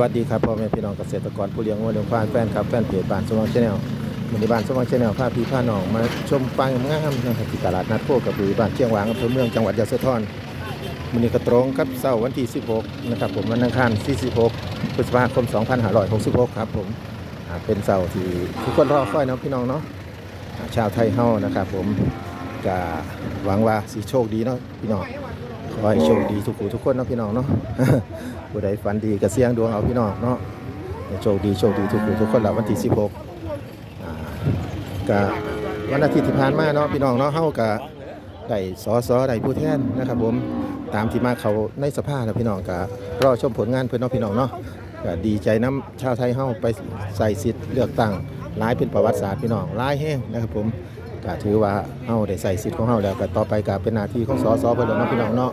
วัสดีครับพ่อแม่พี่น้องเกษตรกรผู้เลี้ยงวัวเลี้ยงควายแฟนครับแฟนเพจบ้านสมองชาแนลวันนี้บ้านสมองชาแนลพาพี่พาน้องมาชมฟางงามนะครับที่ตลาดนัดโคกระบือบ้านเชียงหวางอำเภอเมืองจังหวัดยะโสธรวันนี้ก็ตรงกับเสาร์วันที่ 16 นะครับผมวันอังคารที่16พฤษภาคม 2566 ครับผมเป็นเสาร์ที่ทุกคนรอคอยนะพี่น้องเนาะชาวไทยเฮานะครับผมก็หวังว่าสิโชคดีเนาะพี่น้องขอให้โชคดีทุกผู้ทุกคนเนาะพี่น้องเนาะ ผู้ใดฝันดีก็เสี่ยงดวงเอาพี่น้องเนาะโชคดีโชคดีทุกผู้ทุกคนละวันที่16อ่าก็วันอาทิตย์ที่ผ่านมาเนาะพี่น้องเนาะเฮาก็ได้สอสอได้ผู้แทนนะครับผมตามที่มาเขาในสภาแล้วพี่น้องก็รอชมผลงานเพิ่อนเนาะพี่น้องเนาะก็ดีใจน้ำชาวไทยเฮาไปใส่สิทธิ์เลือกตั้งหลายเป็นประวัติศาสตร์พี่น้องหลายแห้งนะครับผมก็ถือว่าเฮาได้ใส่สิทธิ์ของเฮาแล้วก็ต่อไปก็เป็นหน้าที่ของสอสเพิ่นแล้วเนาะพี่น้องเนาะ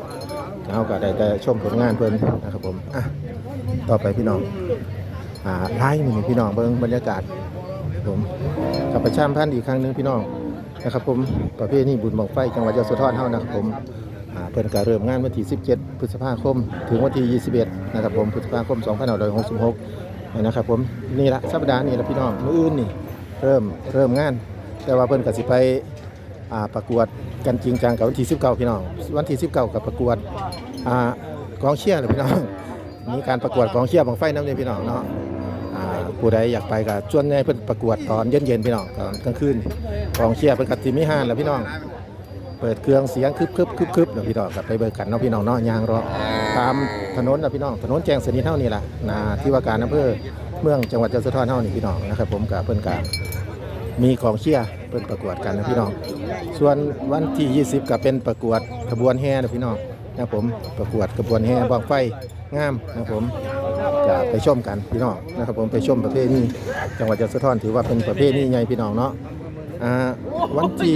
เราก็ได้แต่ชมผลงานเพิ่นนะครับผมอะต่อไปพี่น้องอ่าไล่มือพี่น้องเบิ่งบรรยากาศผมกับประชามพันธ์อีกครั้งหนึงพี่น้องนะครับ ผมประเภทนี้บุญบังไฟจังหวัดยะโสธรเฮานะครับผมอ่าเพิ่นก็เริ่มงานวันที่ 17 พฤษภาคม ถึงวันที่ 21 นะครับผมพฤษภาคม 2566 นะครับผมนี่ละสัปดาห์นี้ละพี่น้องมื้ออื่นนี่เริ่มเริ่มงาน แต่ว่าเพิ่นก็สิไป ประกวดกันจริงจังกับวันที่19พี่น้อง วันที่19กับประกวดอ่ากองเชียร์เลยพี่น้องมีการประกวดกองเชียร์บังไฟน้ำเนี่ยพี่น้องเนาะอ่าผู้ใดอยากไปก็ชวนให้เพิ่นประกวดตอนเย็นๆพี่น้องตอนกลางคืนกองเชียร์เป็นกัติมิฮานแล้วพี่น้อง เปิดเครื่องเสียงคึบคึบคึบคึบเดี๋ยวพี่น้องกลับไปเบิกกันเนาะพี่น้องเนาะยางรอตามถนนนะพี่น้องถนนแจ้งสนิทเท่านี้แหละนะที่ว่าการอำเภอเมืองจังหวัดยะโสธรเท่านี้พี่น้องนะครับผมกับเพิ่นกา มีของเชียร์เป็นประกวดกันนะพี่น้อง ส่วนวันที่ 20 ก็เป็นประกวดขบวนแห่นะพี่น้องนะผมประกวดขบวนแห่บางไฟงามนะผมจะไปชมกันพี่น้องนะครับผมไปชมประเภทนี้จังหวัดยะโสธรถือว่าเป็นประเภทนี้ใหญ่พี่น้องเนาะอ่าวันที่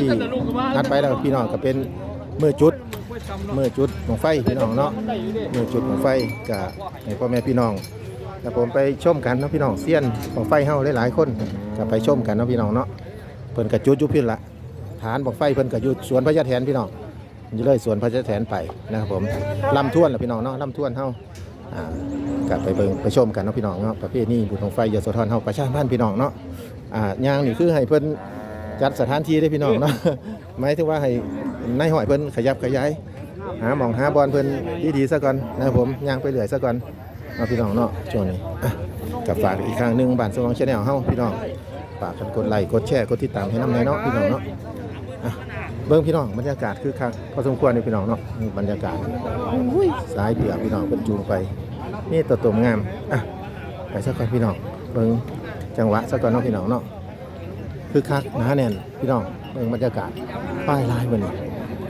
นัดไปแล้วพี่น้องก็เป็นมือจุดมือจุดของไฟพี่น้องเนาะมือจุดของไฟกับพ่อแม่พี่น้อง ครับผมไปชมกันเนาะพี่น้องเซียนของไฟเฮาหลายๆคนก็ไปชมกันเนาะพี่น้องเนาะเพิ่นก็จุดยู่พี่ละฐานบอกไฟเพิ่นก็อยู่สวนพญาแถนพี่น้องอยู่เลยสวนพญาแถนไปนะครับผมลำท่วนละพี่น้องเนาะลำท่วนเฮาอ่าก็ไปเบิ่งไปชมกันเนาะพี่น้องเนาะประเภทนี้บุญของไฟยโสธรเฮาประชาพันธ์พี่น้องเนาะอ่ายางนี่คือให้เพิ่นจัดสถานที่ได้พี่น้องเนาะหมายถึงว่าให้นายหอยเพิ่นขยับขยายหาหมองหาบอลเพิ่นดีๆซะก่อนนะครับผมย่างไปเรื่อยซะก่อน เอาพี่น้องเนาะช่วงนี้อ่กับฝากอีกครั้งหนึ่งบ้านสมองชาแนลเฮ้าพี่น้องฝากกันกดไลค์กดแชร์กดติดตามให้น้ำในเนาะพี่น้องเนาะเบิ้งพี่น้องบรรยากาศคือคักพอสมควรนี่พี่น้องเนาะนี่บรรยากาศสายเบือพี่น้องเป็นจูงไป นี่ตัวตุ่มงามอะไปสักก่อนพี่น้องเบิ้งจังหวะสักก่อนเนาะพี่น้องเนาะคือคักหนาแน่นพี่น้องเบิ้งบรรยากาศป้ายลายมันนี่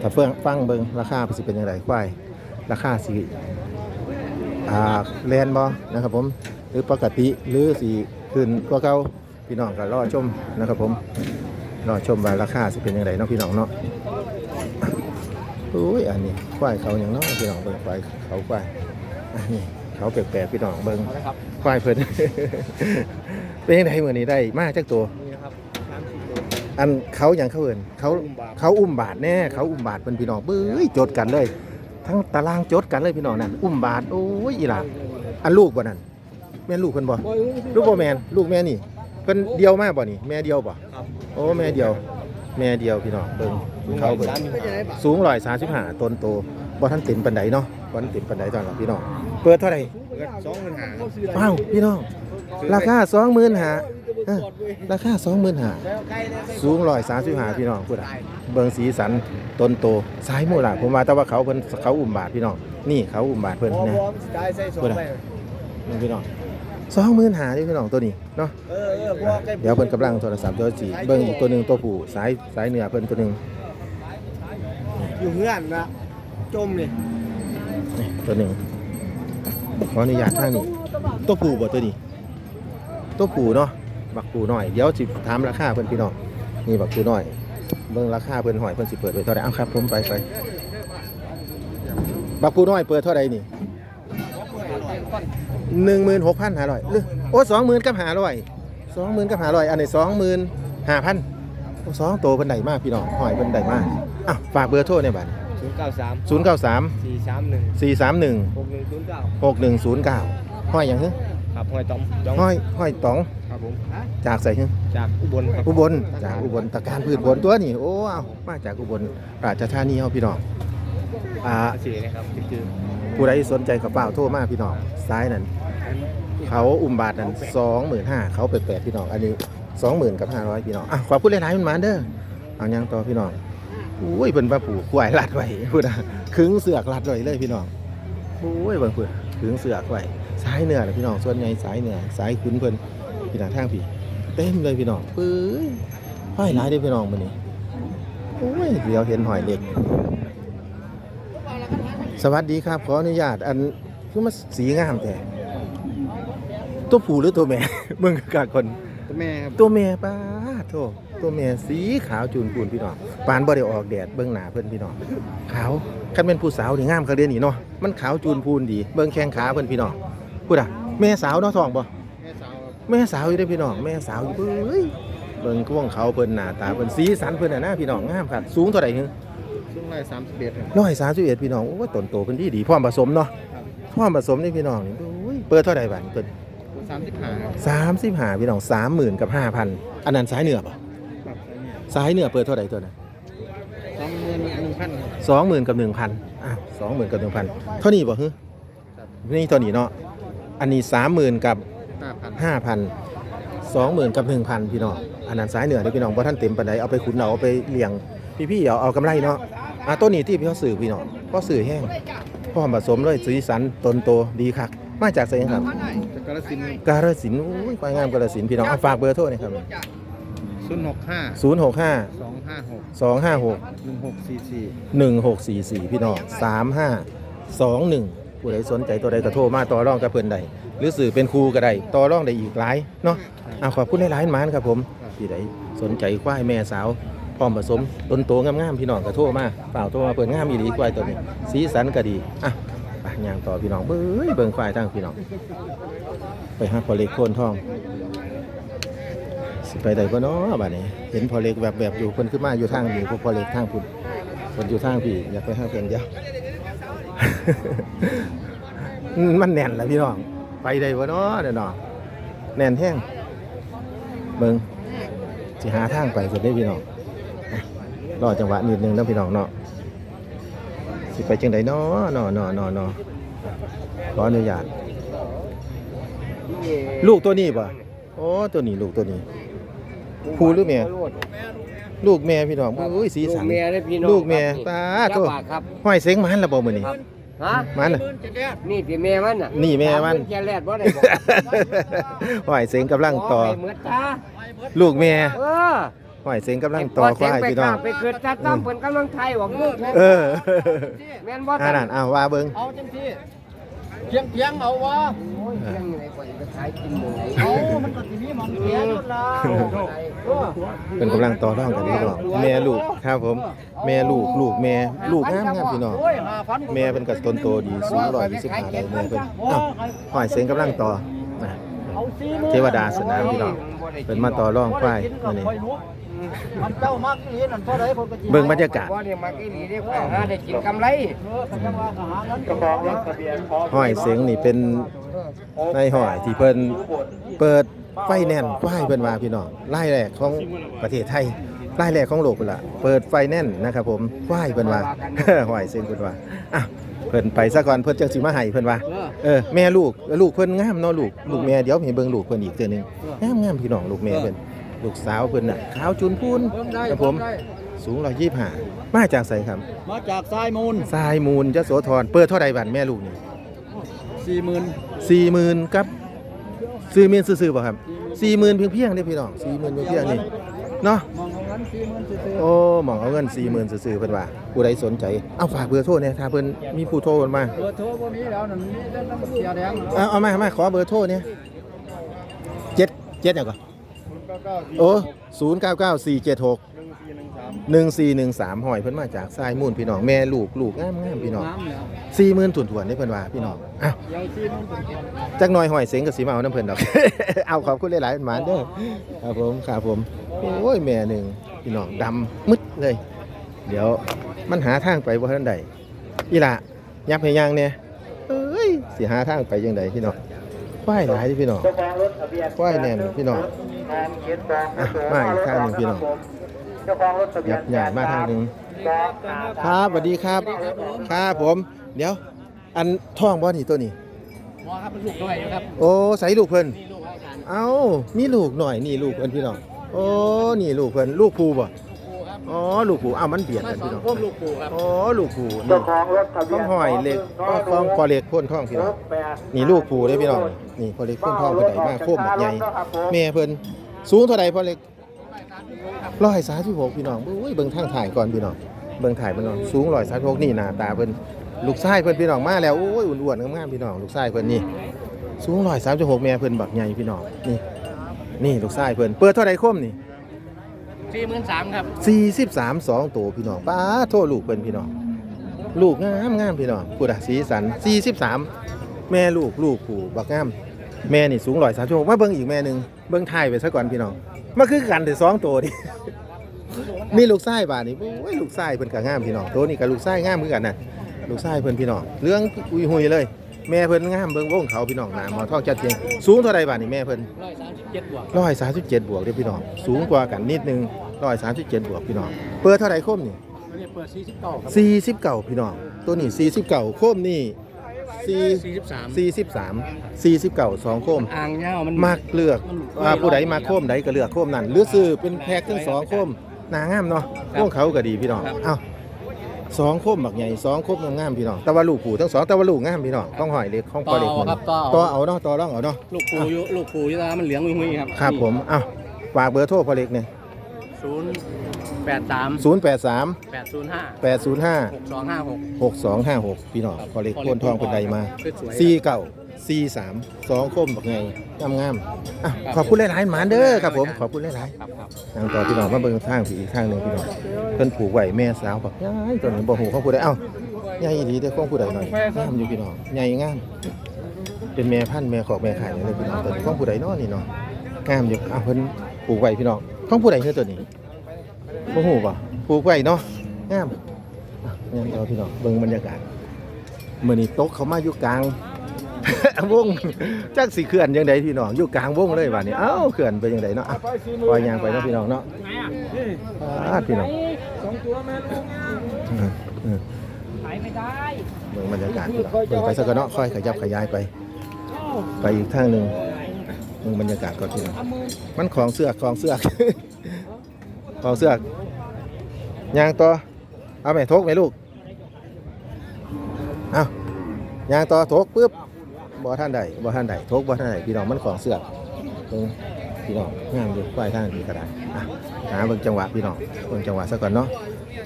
ถ้าเฟื่องฟังเบิ้งราคาสิเป็นยังไงควายราคาสิ อ่าแลนบอนะครับผมหรือปกติหรือสีขึ้นกว่าเก่าพี่น้องก็รอชมนะครับผมรอชมว่าราคาสิเป็นยังไงเนาะพี่น้องเนาะอุ้ยอันนี้ควายเขาอย่างเนาะพี่น้องเบิ่งควายเขาควายอันนี้เขาแปลกๆพี่น้องเบิ่งควายเพิ่นเป็นยังไงมื้อนี้ได้มาจากตัวอันเขาอย่างเขาเอินเขาอุ้มบาทเขาอุ้มบาทแน่เขาอุ้มบาทเป็นพี่น้องเบ้ยจดกันเลย ทั้งตารางจดกันเลยพี่น้องนั่นอุ้มบาทโอ้ยอีหล่ะอันลูกบ่นั่นแม่นลูกเพิ่นบ่ลูกบ่แม่นลูกแม่นี่เพิ่นเดียวมาบ่นี่แม่เดียวบ่ครับโอ้แม่เดียว แม่เดียวพี่น้องเบิ่งเขาเบิ่งไม่ใช่ไหมสูง135ต้นโตบ่ทันเต็มปานใดเนาะบ่ทันเต็มปานใดตอนนั้นพี่น้องเปิดเท่าไหร่สองหมื่นห้าว้าวพี่น้องราคา25,000หา เออราคา25,000หาสูงร้อยสามสิบห้าพี่น้องพูดอะเบิงสีสันต้นโตสายหมู่ล่ะผมว่าแต่ว่าเขาเพิ่นเขาอุ้มบาทพี่น้องนี่เขาอุ้มบาทเพิ่นพอนะพอได้ใส่สองไปนี่พี่น้องสองหมื่นหาที่พี่น้องตัวนี้เนาะเออเออพอใกล้เดี๋ยวเพิ่นกำลังโทรศัพท์ตัวจีเบิ่งอีกตัวหนึ่งตัวผู้สายสายเหนือเพิ่นตัวหนึ่งอยู่เงื่อนนะจมเลยนี่ตัวหนึ่งขออนุญาตทางนี้ตัวผู้บ่ตัวนี้ตัวผู้เนาะ บักผู้น้อยเดี๋ยวสิถามราคาเพิ่นพี่น้องนี่บักผู้น้อยเบิ่งราคาเพิ่นหอยเพิ่นสิเปิดไว้เท่าไหร่เอาครับผมไปไปบักผู้น้อยเปิดเท่าไหร่นี่หนึ่งหมื่นหกพันห้าร้อยโอ้สองหมื่นกับห้าร้อยสองหมื่นกับห้าร้อยอันนี้สองหมื่นห้าพันสองโตเป็นใดมากพี่น้องหอยเป็นใดมากอ้าวฝากเบอร์โทรในบัตรศูนย์เก้าสามศูนย์เก้าสามสี่สามหนึ่งสี่สามหนึ่งหกหนึ่งศูนย์เก้าหกหนึ่งศูนย์เก้าหอยอย่างฮึห ห้อยต้อมจ้องห้อยห้อยต๋องครับผมจากใส่หึจากอุบลครับอุบลจากอุบลตะการพืชผลตัวนี่โอ้เอามาจากอุบลราชธานีเฮาพี่น้องอ่าอาชีพนะครับคือผู้ใดสนใจกับเปล่าโทรมาพี่น้องซ้ายนั่นเขาอุ้มบาทนั่น25,000เขาไปแปดพี่น้องอันนี้20,000กับ500พี่น้องอะขอบคุณหลายๆมันมาเด้อเอายังต่อพี่น้องอุ้ยเพิ่นว่าปู่ควายรัดไว้พูดนะขึงเสือกรัดไว้เลยพี่น้องอุ้ยเบิ่งเพิ่นขึงเสือกไว้ สายเหนือนะพี่น้องส่วนใหญ่สายเหนือสายขุนเพิ่นพี่น้องทางพี่เต็มเลยพี่น้องปื้ยห้อยหลายเด้อพี่น้องมื้อนี้โอ้ยเดี๋ยวเห็นหอยเล็ก สวัสดีครับขออนุญาตอันคือมาสีงามแต่ตัวผู้หรือตัวแม่ เมืองกากคนตัวแม่ครับตัวแม่ป้าโทตัวแม่สีขาวจูนปูนพี่น้องปานบ่ได้ออกแดดเบิ่งหน้าเพิ่นพี่น้องขาวคันเป็นผู้สาวนี่งามเขาเรียนนี่เนาะมันขาวจูนพูนดี เบิ่งแข้งขาเพิ่นพี่น้อง พูดอะแม่สาวเนาะท้องบ่แม่สาวครับแม่สาวอยู่เด้อพี่น้องแม่สาวอยู่เบ้ยเบิ่งกวงเขาเพิ่นหน้าตาเพิ่นสีสันเพิ่นน่ะนะพี่น้องงามครับสูงเท่าใดฮึซึ่งไล่สามสิบเอ็ดครับร้อยสามสิบเอ็ดพี่น้องโอ้ยต้นโตเพิ่นดีดีพร้อมผสมเนาะพร้อมผสมนี่พี่น้องนี่โอ้ยเปิดเท่าใดบัดนี้เปิดสามสิบห้าครับสามสิบห้าพี่น้องสามหมื่นกับห้าพันอันนั้นสายเหนือป่ะครับสายเหนือเปิดเท่าใดตัวนั้น สองหมื่นหนึ่งพันครับ สองหมื่นกับหนึ่งพันอ้าวสองหมื่นกับหนึ่งพันเท่านี้บ่ฮึครับ นี่เท่านี้เนาะ อันนี้สามหมื่นกับห้าพันห้าพันสองหมื่นกับหนึ่งพันพี่น้องอันนั้นสายเหนือเด้อพี่น้องเพราะท่านเต็มปานใดเอาไปขุนเอาเอาไปเลี้ยงพี่ๆเอาเอากำไรเนาะอะต้นนี้ที่พี่เขาสื่อพี่น้องเพราะสื่อแห้งพร้อมผสมเลยสีสันต้นโตดีคักมาจากไสครับ จากกาลสินธุ์กาฬสินธุ์อุ้ยควายงามกาฬสินธุ์พี่น้องเอาฝากเบอร์โทรหน่อยครับศูนย์หกห้าศูนย์หกห้าสองห้าหกสองห้าหกหนึ่งหกสี่สี่ หนึ่งหกสี่สี่พี่น้องสามห้าสองหนึ่ง ผู้ใดสนใจตัวใดก็โทรมาต่อรองกับเพื่อนใดหรือสื่อเป็นครูก็ได้ต่อรองได้อีกหลายเนาะเอาขอบคุณหลายๆหมานครับผมที่ใดสนใจควายแม่สาวพร้อมผสมต้นโตงามๆพี่น้องก็โทรมาเปล่าโทรมาเปิดงามอีหลีควายตัวนี้ สีสันก็ดีอะไปย่างต่อพี่น้องเบ้ยเบิ่งควายทางพี่น้อง ไปหาพอเล็กโคนทอง สิไปได้บ่เนาะบัดนี้ เห็นพอเล็กแบบแบบๆอยู่เพิ่นขึ้นมาอยู่ทางนี้พวกพอเล็กทางพุ่นเพิ่นอยู่ทางพี่อยากไปหาเพิ่นเดียว มันแน่นแล้วพี่น้อง ไปได้บ่เนาะเด้อเนาะแน่นแห้งเบิ่งสิหาทางไปสุดได้พี่น้องรอจังหวะนิดนึงนะพี่น้องเนาะสิไปจังไดเนาะเนาะเนาะเนาะเนาะขออนุญาตลูกตัวนี้ป่ะโอ้ตัวนี้ลูกตัวนี้ผูหรือแม่ ลูกแม่พี่น้องอุ้ยสีลูสักนเมียได้พี่น้องลูกแม่ครับตานี่ตัวเจ้บาทครับห้อยเซ็งมันละบ่มื้อนี้ครับฮะมันน่ะ นี่พี่แม่มันน่ะนี่แม่มันถาเพิ่จะแลดบ่ได้บอกห้อยเซ็งกำลังต่อขไปเหมือนจ้าลูกแม่เออห้อยเซ็งกำลังต่อควายพี่น้อง ไปเกิดจ้าตั้มเพิ่นกำลังไทยว่าลูกเออแม่นบ่อ่านั่นอ้าวว่าเบิ่งเอาจังซี่ เพียงเพียงเอาวะโอ้ยยังไงกว่าจะขายกินหมู่ไหนเอามันก็สิมีหมองเสียอยู่แล้วเออเป็นกำลังต่อรองกันพี่น้องแม่ลูกครับผม แม่ลูกลูกแม่ลูกงามงามพี่น้องโอ้ย5,000แม่เป็นกับต้นโตดีสูง125ได้แม่เพิ่นอ้าวห้อยเซ็งกำลังต่อนะเอาสี่หมื่นเทวดาสนามพี่น้องเพิ่นมาต่อรองควายมื้อนี้ มันเจ้ามากอีหลีนั่นเท่าใดคนก็สิเบิ่งบรรยากาศว่าเนี่ยมาอีหลีได้ว่าหาได้กินกำไรเออก็จังว่าก็หาเงินกระบอกรถทะเบียนพอห้อยเสียงนี่เป็นในห้อยที่เพิ่นเปิดไฟแนนซ์ควายเพิ่นว่าพี่น้องรายแรกของประเทศไทยรายแรกของโลกเพิ่นล่ะเปิดไฟแนนซ์นะครับผมควายเพิ่นว่า ห้อยเสียงเพิ่นว่าอะเพิ่นไปซะก่อนเพิ่นจังสิมาให้เพิ่นว่าเออแม่ลูกลูกเพิ่นงามเนาะลูกลูกแม่เดี๋ยวให้เบิ่งลูกเพิ่นอีกเทื่อหนึงงามงามพี่น้องลูกแม่เพิ่น ลูกสาวเพิ่นน่ะขาวจุนพูนเบิ่งได้ครับผมเบิ่งได้สูง125มาจากไสครับ มาจากทรายมูลทรายมูลยโสธรเปิดเท่าใดบัดแม่ลูกนี่40,000สี่หมื่นกับซื้อเมียนซื้อๆป่ะครับสี่หมื่นเพียงเพียงๆนี่พี่น้องสี่หมื่นเพียงเพียงๆนี่เนาะมองเอาเงิน40,000ซื่อโอ้หมองเอาเงินสี่หมื่นซื้อๆเพิ่นว่าผู้ใดสนใจเอาฝากเบอร์โทรเนี่ยถ้าเพิ่นมีผู้โทรมาๆเบอร์โทรบ่มีแล้วนั่นมีแต่น้ำเสียแดงเอาเอามาเอามาขอเบอร์โทรเนี่ยเจ็ดเจ็ดอย่างก่อน โอ้ศูนย์เก้าเก้าสี่เจ็ดหกหนึ่งสี่หนึ่งสามหอยเพิ่นมาจากทรายมูลพี่น้องแม่ลูกลูกงามงามพี่น้องน้ำแล้วสี่หมื่นถุนๆนี่เพิ่นว่าพี่น้องอ้าวใหญ่ที่มันเป็นคนจักหน่อยหอยเสียงกับสีมาเอาน้ำเพิ่นดอก เอาขอบคุณหลายๆหมานเด้อครับผมครับผมโอ้ยแม่หนึ่งพี่น้องดำมึดเลย เดี๋ยวมันหาทางไปบ่ทันใดอีหละยับให้ยังเนี่ยเอ้ยสิหาทางไปยังไดพี่น้อง ควายหลายเด้อพี่น้องควายแน่นพี่น้องอะมาอีกทางหนึงพี่น้องยับใหญ่มาทางหนึงครับสวัสดีครับครับผม เดี๋ยว อันท้องบ่นี่ตัวนี้บ่ครับมันลูกด้วยอยู่ครับ โอ้ใส่ลูกเพิ่นนี่ลูกให้กันเอ้ามีลูกหน่อยนี่ลูกเพิ่นพี่น้อง โอ้ นี่ลูกเพิ่นลูกภูบ่ปูครับอ๋อ ลูกภูอ้าวมันเบียดมากันสอพี่งน้องพวกลูกปูครับอ๋อ ลูกภูนี่ต้องหอยเหล็กก็ต้องพอเหล็กพ่นท้องพี่น้อง นี่ลูกภูเด้อพี่น้อง นี่พอเหล็กพ่นท้องเพิ่นได้มาโคมบักใหญ่แม่เพิ่นสูงเท่าใดพอเหล็ก136พี่น้องโอ้ยเบิ่งทางถ่ายก่อนพี่น้องเบิ่งถ่ายเพิ่นน้องสูง136นี่หน้าตาเพิ่นลูกชายเพิ่นพี่น้องมาแล้วโอ้ยอ้วนๆงามๆพี่น้องลูกชายเพิ่นนี่สูง136แม่เพิ่นบักใหญ่พี่น้องนี่นี่ลูกชายเพิ่นเปิดเท่าใดคมนี่สี่หมื่นสามครับ43 2ตัวพี่น้องป้าโทษลูกเพิ่นพี่น้องลูกงามงามพี่น้องพูดอะสีสัน43แม่ลูกลูกผู้บักงาม แม่นี่สูง136มาเบิ่งอีกแม่หนึงเบิ่งท้ายไปซะก่อนพี่น้องมาคือกันแต่สองตัวดิมีลูกชายบาดนี่โอ้ยลูกชายเพิ่นก็งามพี่น้องตัวนี้ก็ลูกชายงามคือกันน่ะลูกชายเพิ่นพี่น้องเรื่องอุยหุยเลย แม่เพิ่นงามเบิ่งวงเขาพี่น้องหน้าหมอทองจัดเจียงสูงเท่าใดบาดนี่แม่เพิ่นร้อยสามสิบเจ็ดบวกร้อยสามสิบเจ็ดบวกเด้อพี่น้องสูงกว่ากันนิดนึงร้อยสามสิบเจ็ดบวกพี่น้องเปิดเท่าไหร่คมนี่อันนี้เปิดสี่สิบเก้าครับสี่สิบเก้าพี่น้องตัวนี้สี่สิบเก้าคมนี่ สี่สี่สิบสามสี่สิบสามสี่สิบเก้าสองคมอ่างเงามันมักเลือกว่าผู้ใดมาโคมใดก็เลือกโคมนั่นหรือซื้อเป็นแพ็คทั้งสองโคมหนางามเนาะพวกเขาก็ดีพี่น้องเอ้าสองโคมบักใหญ่สองโคมงามๆพี่น้องแต่ว่าลูกผูทั้งสองแต่ว่าลูกงามพี่น้องต้องหอยเล็กของปต่ออเล็กเอาครับต่อต่อเอาเอาเนาะต่อร่องเอาเนาะลูกปูอยู่ลูกปูอยู่ตามันเหลืองมุ้ยๆครับครับผมเอ้าฝากเบอร์โทรพอเล็กเนี่ยศูนย์ แปดสามศูนย์แปดสามแปดศูนย์ห้าแปดศูนย์ห้าหกสองห้าหกหกสองห้าหกพี่น้องพอเล็กโคนทองเป็นใดมาสวยๆสี่เก่าสี่สามสองคมบอกไงงามงามๆอะขอบคุณหลายๆหมานเด้อครับผม ขอบคุณหลายครับครับ ๆทางต่อพี่น้องมาเบิ่งทางผีอีกทางหนึ่งพี่น้องเพิ่นผูกไว้แม่สาวบอกย้ายตัวนี้บ่หูของผู้ใดเอ้าใหญ่ดีเด้อของผู้ใดหน่อยงามอยู่พี่น้องใหญ่งาม เป็นแม่พันธุ์แม่ขอกแม่ขายเลยพี่น้องตัวนี้ของผู้ใดเนาะนี่เนาะงามอยู่อ้าวเพิ่นผูกไว้พี่น้องของผู้ใดคือตัวนี้ บ่ฮู้บ่ผูกไว้เนาะงามงามต่อพี่น้องเบิ่งบรรยากาศมื่อนี้ตกเขามาอยู่กลางวงจักสิเขื่อนยังไดพี่น้องอยู่กลางวงเลยว่านี่เอ้าเขื่อนไปยังไดเนาะปล่อยยางไปเนาะพี่น้องเนาะอ่าพี่น้องสองตัวแม่ลูกเออเออขายไม่ได้เบิ่งบรรยากาศพี่น้องเบิ่งไปสักเนาะค่อยขยับขยายไป ไปอีกทางหนึ่งเบิ่งบรรยากาศก่อนพี่น้องมันของเสื้อกของเสื้อ กขอเสือกยางต่อเอาไหมทกไหมลูกเอายางต่อทกปึ๊บบ่ท่านใดบ่ท่านใดทกบ่ท่านใดพี่น้องมันของเสือกเบิ่งพี่น้องงามดูควายทางนี้ก็ได้อะหาเบิ่งจังหวะพี่น้องเบิ่งจังหวะซะก่อนเนาะ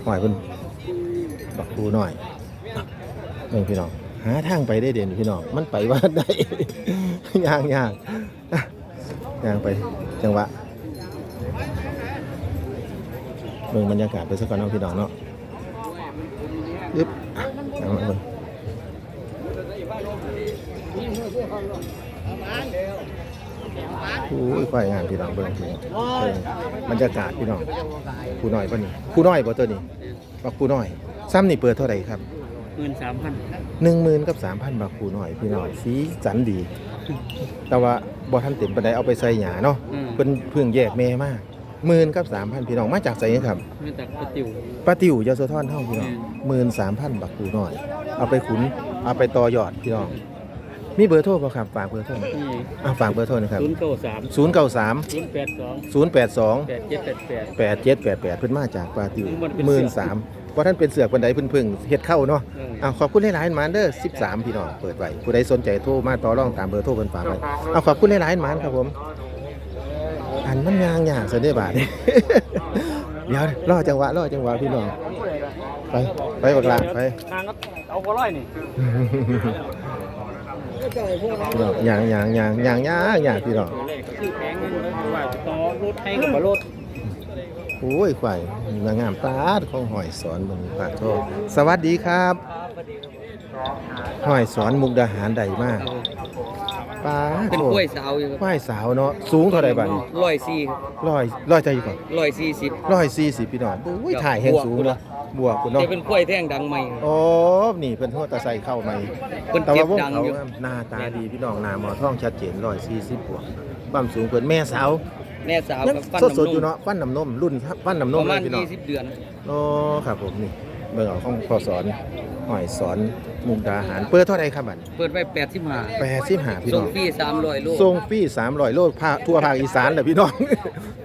หอยเพิ่นบักปูหน่อยเบิ่งพี่น้องหาทางไปได้เด่นพี่น้องมันไปว่าได้ยางยางยางไปจังหวะ เบิ่งบรรยากาศไปซะก่อนเนาะพี่น้องเนาะยึบอะเอามาเบิ่งโอ้ยควายงามพี่น้องเบิ่งพี่น้องเบิ่งบรรยากาศพี่น้องผู้น้อยป่ะนี่ผู้น้อยป่ะตัวนี้บักผู้น้อย ซ้ำนี่เปิดเท่าไหร่ครับหมื่นสามพันหนึ่งหมื่นกับสามพันบักผู้น้อยพี่น้อยสีสันดี แต่ว่าบ่ทันเต็มปานใดเอาไปใส่หยาเนาะเพิ่นเพิ่งแยกแม่มา หมื่นกับสามพันพี่น้องมาจากไสครับมาจากประติวป้าติ๋วยาโสธรเท่าพี่น้องหมื่นสามพันบักผู้น้อย เอาไปขุนเอาไปต่อยอดพี่น้อง มีเบอร์โทรป่ะครับฝากเบอร์โทรหน่อยนี่อะฝากเบอร์โทรหนะครับศูนย์เก้าสามศูนย์เก้าสามศูนย์แปดสองศูนย์แปดสอง แปดเจ็ดแปดแปด แปดเจ็ดแปดแปดเพิ่นมาจากปาติวมันเป็นหมื่นเสืสาอมว่าท่านเป็นเสือกบันไดเพิ่นเพิ่งเฮ็ดเข้าเนาะเอออ้าวขอบคุณหลายๆหมานเด้อสิบสามพี่น้องเปิดไว้ผู้ใดสนใจโทรมาต่อรองตามเบอร์โทรเพิ่นฝากไว้เอาขอบคุณหลายๆหมานครับผม อันมันยางยากซะเด้บาดนี้เดี๋ยวรอจังหวะรอจังหวะพี่น้อง ไปไปบักลาไปทางก็เอาพอร้อยนี่พี่น้องยางยางยางยางยางยางพี่น้องตัวเลอแพงเงินเลยว่าต่อรถให้กับรถโอ้ยควายนางงามตาดของหอยสอนบนปากโทษสวัสดีครับ หอยสอนมุกดาหารใดมาก ป้าเป็นโทกล้วยษสาวอยู่ควายสาวเนาะสูงเท่าไรบ้างร้อยสี่ครับร้อยร้อยใจอยู่ก่อนร้อยสี่สิบร้อยสี่สิบพี่น้องโอ้ยถ่ายแห่งสูงเนาะบวกคุณเนาะแต่เป็นกล้วยแท่งดังใหม่โอ้นี่เพิ่นโทษตะไซเข้าใหม่เพิ่นแต่เก็บว่าวงดังเขาอยู่หน้าตาดีพี่น้องหน้าหมอท้องชัดเจน140บวกความสูงเพิ่นแม่สาวแน่สาวยังกับฟันสดๆอน้ำนยู่มเนาะฟันน้ำนมรุ่นครับฟันน้ำนปมระเลมาณยพี่น้อง20เดือนโอ้ครับผมนี่เบิ่งเอาของพ่อสอน หอยสอนมุกดาหาร เปิดเท่าไหร่ครับบัดเปิดไว้85 85พี่ส่น้งองฟรี300โลส่งฟรี300โลภาคทั่วภาคอีสานแหละพี่น้อง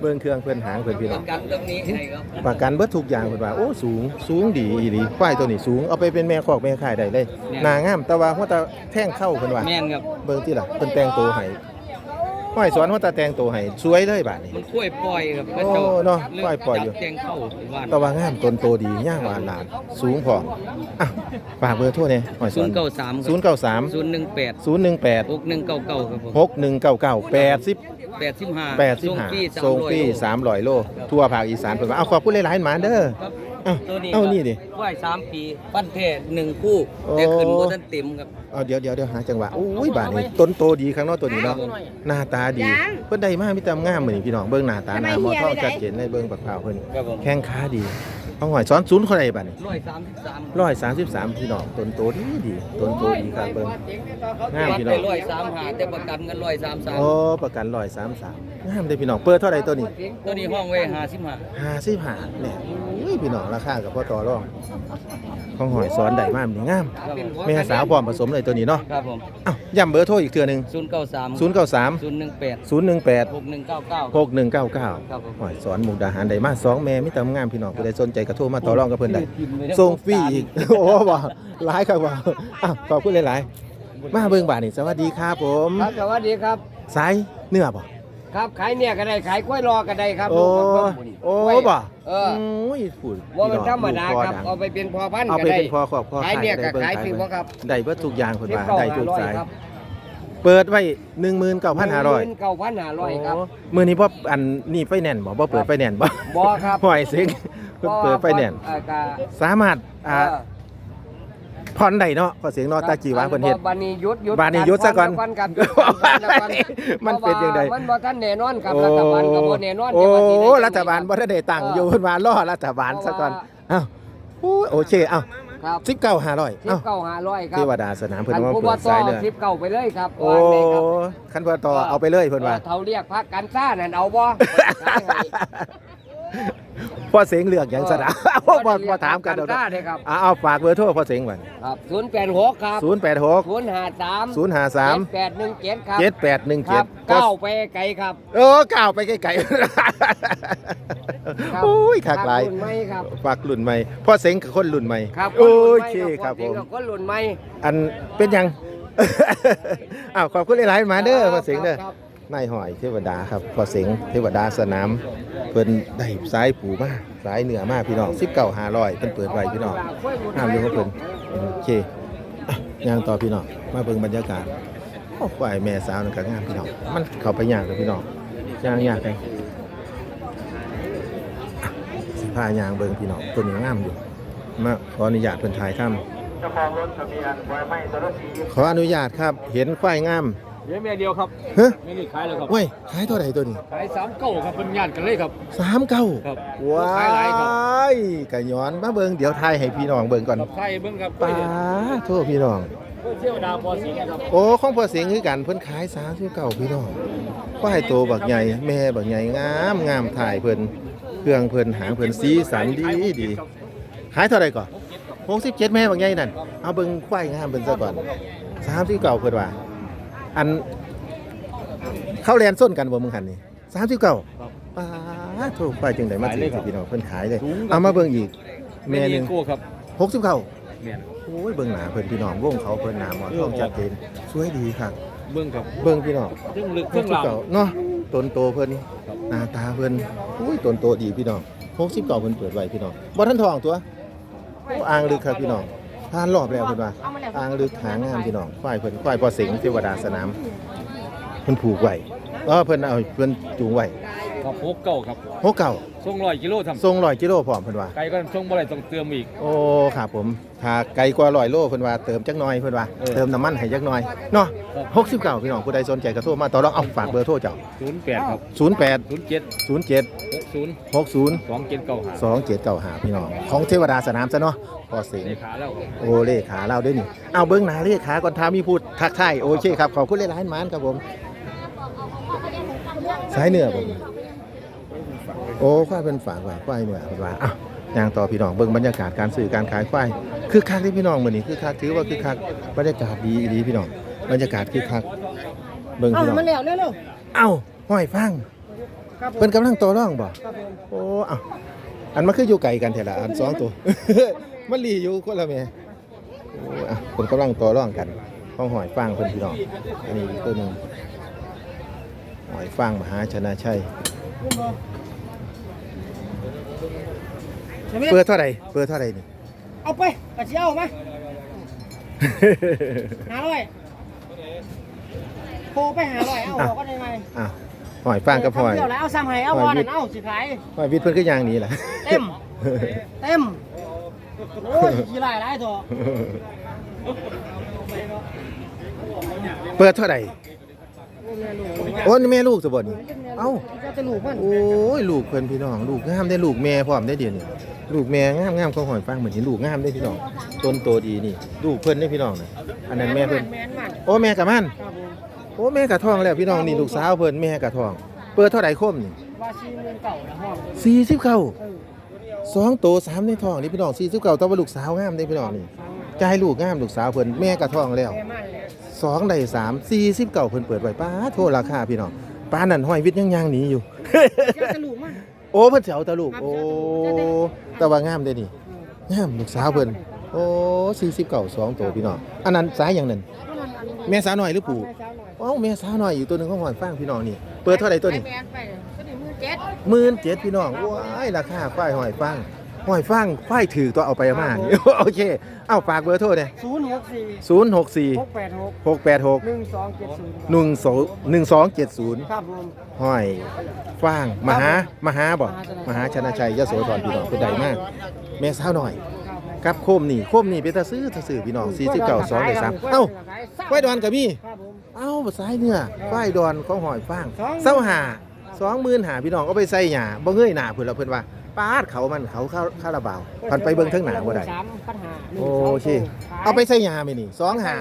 เบิ่งเครื่องเพิ่นหางเพิ่นพี่ปน้อระงกันตรงนี้ให้ครับประกันเบิดทุกอย่างเพิ่นว่าโอ้สูงสูงดีอีหลีควายตัวนี้สูงเอาไปเป็นแม่คอกแม่ขายได้เลยหน้างามแต่ว่าหัวตาแท่งเข้าเพิ่นว่าแม่นครับเบิ่งที่ล่ะเพิ่นแต่งตัวให้ ห้อยสอนหัวตาแต่งตัวให้สวยเลยบาดนี้ มันกล้วยปล่อยครับโอ้เนาะกล้วยปล่อยอยู่ จับแจงเข้าบ้านแต่ว่างามต้นโตดีย่างหวานหลานสูงพออะฝากเบอร์โทรเนี่ยห้อยสอน093 093 018 018 6199ครับผม6199 80 85 85ส่งฟรี300โล ทั่วภาคอีสานเพิ่นว่าเอาขอบคุณหลายๆหมาเด้อ ครับเอ้าตัวนี้เอ้านี่ดิไหว้สามปีปั้นแท้หนึ่งคู่โอ้แต่ขึ้นบ่ทันเต็มครับเอาเดี๋ยวเดี๋ยวเดี๋ยวหาจังหวะอุ้ยบาดนี้ต้นโตดีข้างนอกตัวนี้เนาะหน้าตาดี เพิ่นได้มามีแต่งามมื้อนี้พี่น้องเบิ่งหน้าตาหน้าหมอท้องชัดเจนเลยเบิ่งบักพร้าวเพิ่นครับผมแข้งขาดีเอาหอยซ้อนศูนย์เท่าไหร่บาดนี้ร้อยสามสิบสามร้อยสามสิบสามพี่น้องต้นโตดีดีต้นโตดีครับเบิ่งงามวัดพี่น้ไปองร้อยสามหาแต่ประกันกันร้อยสามสามโอ้ประกันร้อยสามสามงามเลยพี่น้องเปิดเท่าไหร่ตัวนี้ ตัวนี้ห้องไว้หาสิบห้าห้าสิบห้าเนี่ยอุ้ย พี่น้องราคากับพ่อต่อรองของหอยซ้อนได้มากนี่งามครับผมแม่สาวพร้อมผสมเลยตัวนี้เนาะครับผมอ้าวย้ำเบอร์โทรอีกเทื่อหนึงศูนย์เก้าสามศูนย์เก้าสามศูนย์หนึ่งแปดศูนย์หนึ่งแปดหกหนึ่งเก้าเก้าหกหนึ่งเก้าเก้า ครับผมหอยซ้อนมุกดาหารได้มาสองแม่มิตรงามพี่น้องผู้ใดสนใจก็โทรมาต่อรองกับเพิ่นได้ ส่งฟรีอีก โอ้บ่หลายครับว่าอ้าวขอบคุณหลาย ๆ มาเบิ่งบาทนี่สวัสดีครับผม ครับสวัสดีครับ สายเนื้อบ่ ครับขายเนี่ยก็ได้ขายกล้วยรอก็ได้ครับโอ้ลูกกับเพิ่มหมู่นี่โอ้กล้วยบ่เออโอ้ยพูดว่ามันพี่ธรองรมดาลูกครับดังเอาไปเป็นพอพันธุ์เอาก็ไปได้เป็นพอครอบครัวขายเนี่ยได้ก็บิ่งขายขถึงบ่ครับได้เบิดทุกอย่างเพิ่นว่าสิบเก้าได้ทุกห้าร้อยสายครับเปิดไว้19,500 เก้าพันห้าร้อยครับมื้อนี้บ่อันนี่ไฟแนนซ์บ่บ่เปิดไฟแนนซ์บ่บ่ครับหอยเซ็งเพิ่นเปิดไฟแนนซ์เอ่อก็สามารถอ่า เออ ผ่อนได้เนาะพอเสียงเนาะตาจีหวาเพิ่นเฮ็ดบานี้หยุดหยุดบานี้หยุดซะก่อนก่อนครับหยุดก่อนก่อนมันเป็นจังได๋พราะว่ามันบ่ทันแน่นอนครับรัฐบาลก็บ่แน่นอนโอ้จะว่าสิได้จังได๋รัฐบาลบ่ได้ได้ตังค์อยู่เพิ่นว่ารอรัฐบาลซะก่อนเอ้าโอ้ยโอเคเอ้าครับสิบเก้าห้าร้อยสิเอ้าบเก้าห้าร้อยครัเทบวดาสนามเพิ่นคันว่าผู้เปิว่าดต่อสายเลยสิบเก้าไปเลยครับโอ้ว่าเลยครับ คันเพิ่นต่อเอาไปเลยเพิ่นว่าเขาเรียกพักกันซ่านั่นเอาบ่ พ่อเสียงเลือกหยังสนะบ่บ่บ่ถามกันเดอกซ่าเลยครับเอาเอาฝากเบอร์โทรพ่อเสียงไว้ครับศูนย์แปดหกครับ086ศูนย์ห้าสาม053แปดหนึ่งเจ็ดครับ7817ครับเก้าไปไกลครับเออก้าวไปไกลครับๆโอ้ยคักหลายรุ่นใหม่ครับฝากรุ่นใหม่พ่อเสียงคือคนรุ่นใหม่ครับโอรุ่นใหม่เคครับผมกับคนรุ่นใหม่อันเป็นหยังอ้าวขอบคุณหลายๆมาเด้อพ่อเสียงเด้อครับ นายหอยเทวดาครับพ่อเสงเทวดาสนามเพิ่นได้สายผูมากสายเหนือมากพี่น้อง19 500เพิ่นเปิดไว้พี่น้องห้ามอยู่กับเพิ่นโอเคอะย่างต่อพี่น้องมาเบิ่งบรรยากาศโอ้ฝ่ายแม่สาวนั่นก็งามพี่น้องมันเข้าไปยากเลยพี่น้องย่างยากเลยสิพายางเบิ่งพี่น้องตัวนี้งามอยู่มาขออนุญาตเพิ่นถ่ายทำเจ้ามีขออนุญาตครับ เห็นควายงาม เดี๋ยวแม่เดียวครับเฮ้ยไม่ได้ขายเลยครับเว้ยขายเท่าไหร่ตัวนี้ขายสามเก้าครับเป็นญาติกันเลยครับ สามเก้าครับว้าขายหลายครับ ยกะย้อนมาเบิ่งเดี๋ยวทายให้พี่น้องเบิ่งก่อนกับไทยเบิ้งครับป้าโทษพี่น้อง เที่ยวดาวพอสีครับโอ้ของพ่อเสียงคือกันเพิ่นขายสามสิบเก้าพี่น้องควายโตบักใหญ่แม่บักใหญ่งามงามถ่ายเพิ่นเครื่องเพิ่นหางเพิ่นสีสันดีดีขายเท่าไหร่ก่อนหกสิบเจ็ดแม่บักใหญ่นั่นเอาเบิ่งควายงามเพิ่นซะก่อนสามสิบเก้าเพิ่นว่า อันเข้าแลนส้นกันบ่มึงหันนี่สามสิบเก้าป้าโถูกไปจังไดมาถือพี่น้องเพิ่นขายเลยเอามาเบิ่งอีกแม่หนึงโก้ครับหกสิบเก้าแม่นโอ้ยเบิ่งหน้าเพิ่นพี่น้องวงเขาเพิ่นหน้าหมอทองชัดเจนสวยดีครับเบิ้งครับเบิ่งพี่น้องเครื่องลึกเคหรื่กองสิบลางเก้าเนาะต้นโตเพิ่นหน้าตาเพิ่นอุ้ยต้นโตดีพี่น้องหกสิบเก้าเพิ่นเปิดไว้พี่น้องบ่ทันทองตัวโอ้อ่างลึกครับพี่น้อง ผ่านรอบแล้วเพิ่นว่าอ่างลึกหางามพี่น้องควายเพิ่นควายพอสิงเทวดาสนามเพิ่นผูกไว้เออเพิ่นเอาเพิ่นจูงไว้ครับโคกเก้าครับหกเก้า ส่งร้อยกิโลทำทรงร้อยกิโลพร้อมเพิ่นว่า ไก่ก็ส่งบ่ได้ต้องเติมอีก โอ้ครับผมถ้าไกลกว่าร้อยโลเพิ่นว่าเติมจักหน่อยเพิ่นว่าเออ เติมน้ำมันให้จักหน่อยเนาะ69พี่น้องผู้ใดสนใจก็โทรมาต่อรองเอาฝากเบอร์โทรเจ้า08ครับ08 07 07 60 60 2795 2795พี่น้องของเทวดาสนามซะเนาะพอเสียงเลขาแล้วครับโอเลขาเล่าด้วยนี่เอาเบิ้งหนาเลขาก่อนท้ามีพูดทักทายโอเคครับ ขอบคุณเลร้านมานครับผม สายเหนือผม โอ้ควายเป็นฝากไว้ควายเหนือเป็นว่าอ้าวยางต่อพี่น้องเบิ้งบรรยากาศการซื้อการขายควายคือคักที่พี่น้องมื้อนี้คือคักถือว่าคือคักบรรยากาศดีดีพี่น้องบรรยากาศคือคักเบิ้งเอาพี่น้องมันแล้วเร็วเอ้าห้อยฟังๆครับผมเพิ่นกำลังต่อรองบ่ครับผมโอ้เอ้าอันมันคืออยู่ไกลกันแท้ละอันสองตัว มันลีอยู่คนละแม่โอ้อะเพิ่นกำลังต่อรองกันห้องหอยฟางเพิ่นพี่น้องอันนี้อีกตัวหนึงหอยฟางมหาชนะชัย ใช่ไหมเปิดเท่าไหร่เปิดเท่าไหร่นี่ เอาไปกระเชียวมาหาร้อยโทรไปหาร้อยเอาบอกกันยังไงอ้าวหอยฟางกับหอยเดียวแล้วเอาซ้ำให้เอาวอนั่นเอาสิขายหอยวิทย์เพิ่นก็อย่างนี้แหละเต็มเต็มโอ้ยกี่ไรไรตัวเปิดเท่าไหร่โอ้นี่แม่ลูกสบนเอ้าจะจะลูกมันโอ้ยลูกเพิ่นพี่น้องลูกงามได้ลูกแม่พร้อมได้เดี๋ยวนี้ ลูกแม่งามงามของหอยฟางเหมือนเห็นลูกงามได้พี่น้องต้นโตดีนี่ลูกเพิ่นได้พี่น้องนะอันนั้นแม่เพิ่นแม่นมันโอ้แม่กับมันครับผมโอ้แม่กับท้องแล้วพี่น้องนี่ลูกสาวเพิ่นแม่กับท้อง เปิดเท่าไหร่คมนี่ว่าชีเงินเก่าละห้องสี่สิบเก้าเออสองโตสามในท้องนี่พี่น้องสี่สิบเก้าแต่ว่าลูกสาวงามได้พี่น้องนี่จ่ายลูกงามลูกสาวเพิ่นแม่กับท้องแล้วแม่มันเลยสองได้สามสี่สิบเก้าเพิ่นเปิดไว้ป้าโทษราคาพี่น้องป้านั่นห้อยวิทย์ยังย่างหนีอยู่ จะจะลูกมันโอ้เพิ่นสิเอาแตะลูก โอ้แต่ว่างามได้นี่งามลูกสาวเพิ่นโอ้สี่สิบเก้าสองโตพี่น้องอันนั้นสายอย่างนั้นแม่สาวน้อยหรือปู่แม่สาวหน่อยเอ้าแม่สาวน้อยอยู่ตัวหนึงของหอยฟางพี่น้องนี่ เปิดเท่าไหร่ตัวนี้ ไปแม่ไปก็นี่มือเจ็ด หมื่นเจ็ดพี่น้องว้ายราคาควายหอยฟาง หอยฟางควายถือตัวเอาไปเอามานี่โอเค เอาฝากเบอร์โทรเนี่ยศูนย์หกสี่ศูนย์หกสี่หกแปดหกหกแปดหกหนึ่งสองเจ็ดศูนย์หนึ่งสองหนึ่งสองเจ็ดศูนย์ครับผมหอยฟางมหามหาบ่มหาชนะชัยยโสธรพี่น้องเป็นใดมากแม่สาวหน่อยครับผมกับโคมนี่โคมนี่เป็นตาซื้อตาซื้อพี่น้องสี่สิบเก้าสองเลยสามเอ้าควายดอนกับมี่ครับผมเอ้าสายเนื้อควายดอนของหอยฟางสองเศร้าหาสองหมื่นหาพี่น้องเอาไปใส่หยาบ่เงยหน้าเพิ่นละเพิ่นว่า ปาดเขามันเขาเข้าคาราบาวพันไปเบิ่งทั้งหน้าบ่ได้สามปัญหาหนึ่งโอสงเคสงเอาไปใส่หยาไหมนี่สองหา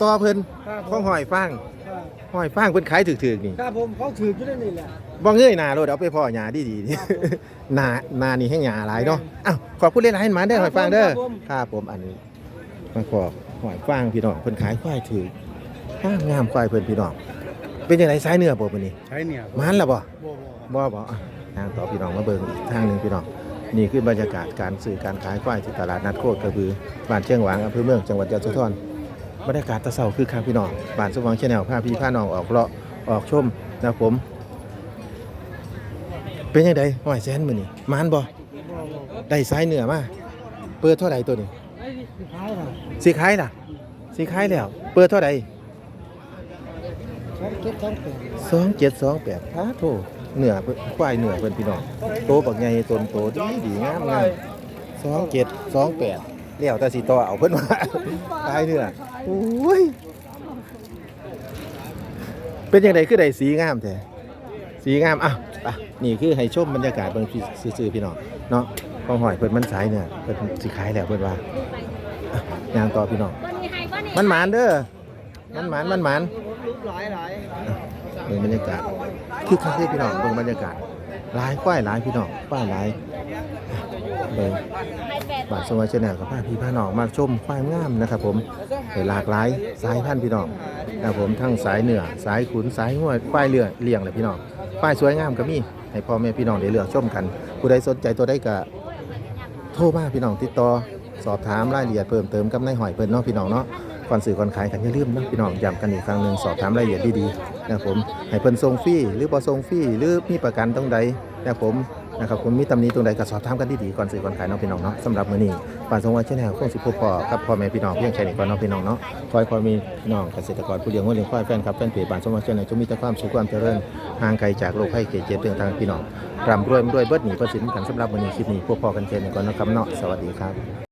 ต่อเพิ่นครับผของมหอยฟางครับหอยฟางเพิ่นขายถึกๆนี่ครับผมเขาถืออยู่ในนี่แหละ บ่เงยหน้ารถเอาไปพ่อหยาดีๆนี่ครับผมหน้าหน้านี่ให้หยาหลายเนาะอ้าวขอบคุณหลายๆหมาเด้อหอยฟางเด้อครับผม ครับผมอันนี้มาขอหอยฟางพี่น้องเพิ่นขายควายถือห้ามงามควายเพิ่นพี่น้องเป็นจังไดสายเนื้อบ่มื้อนี้ใช้เนี่ยมันล่ะบ่บ่บ่บ่บ่อะ ทางต่อพี่น้องมาเบิงอีกทางหนึ่งพี่น้องนี่คือบรรยากาศการซื้อการขายควายที่ตลาดนัดโคกกระบือบ้านเชียงหวางอำเภอเมืองจังหวัดยะโสธรบรรยากาศตะเช้าคือคักพี่น้องบ้านสว่างแชนแนลพาพี่พาน้องออกเลาะออกชมนะครับผม เป็นยังไงห้อยแสนมือนี้มานบ่ได้สายเหนือมาเปิดเท่าใดตัวนี้ไอ้นี่ขายค่ะสิขายล่ะสิขายแล้ว เปิดเท่าใดสองเจ็ดสองแปดสองเจ็ดสองแปดพาโท เหนือควายเหนือเพิ่นพี่น้องโตบักใหญ่ตนโตดีดีงามงามสองเจ็ดสองแปดเลี้ยวแต่สีต่อเอาเพิ่นว่าตายเหนือโอ้ยเป็นยังไงคือได้สีงามแท้สีงามอะไปนี่คือให้ชมบรรยากาศเบิ่งซื่อๆพี่น้องเนาะของหอยเพิ่นมันสายเนี่ยเพิ่นสิขายแล้วเพิ่นว่าอะย่างต่อพี่น้องมันหมานเด้อมันหมานมันหมานลูกหลายหลายเบิ่งบรรยากาศ คือคักเลยพี่น้องเบิ่งบรรยากาศหลายควายหลายพี่น้องควายหลายเบิ่งบาทสวัสดิ์แนลกับพาพี่พาน้องมาชมควายงามนะครับ ผมหลากหลายสายพันธุ์พี่น้องนะผมทั้งสายเหนือสายขุนสายห้วยควายเลือเลี้ยงเลยพี่น้องควายสวยงามก็มีให้พ่อแม่พี่น้องได้เลือกชมกันผู้ใดสนใจตัวใดก็โทรมาพี่น้องติดต่อสอบถามรายละเอียดเพิ่มเติมกับนายหอยเพิ่นเนาะพี่น้องเนาะก่อนสื่อก่อนขายกันอย่าลืมนะพี่น้องย้ำกันอีกครั้งหนึ่งสอบถามรายละเอียดดีๆ นะครับผมให้เพิ่นส่งฟรีหรือบ่ส่งฟรีหรือมีประกันตรงใดนะครับผมนะครับผมมีตำหนิตรงใดก็สอบถามกันดีๆก่อนซื้อก่อนขายน้องพี่น้องเนาะสำหรับมื้อนี้บ้านสงวนชาแนลคงสิพบพ่อกับพ่อแม่พี่น้องเพียงแค่นี้ก่อนน้องพี่น้องเนาะขอให้พ่อมีพี่น้องเกษตรกรผู้เลี้ยงวัวเลี้ยงควายแฟนคลับแฟนเพจบ้านสงวนชาแนลจงมีแต่ความสุขความเจริญห่างไกลจากโรคภัยเกเจ็บเรื่องทางพี่น้องร่ำรวยรวยเบิดหนีประสิทธิ์กันสำหรับมื้อนี้คลิปนี้พบพ่อกันแค่นี้ก่อนนะครับเนาะสวัสดีครับ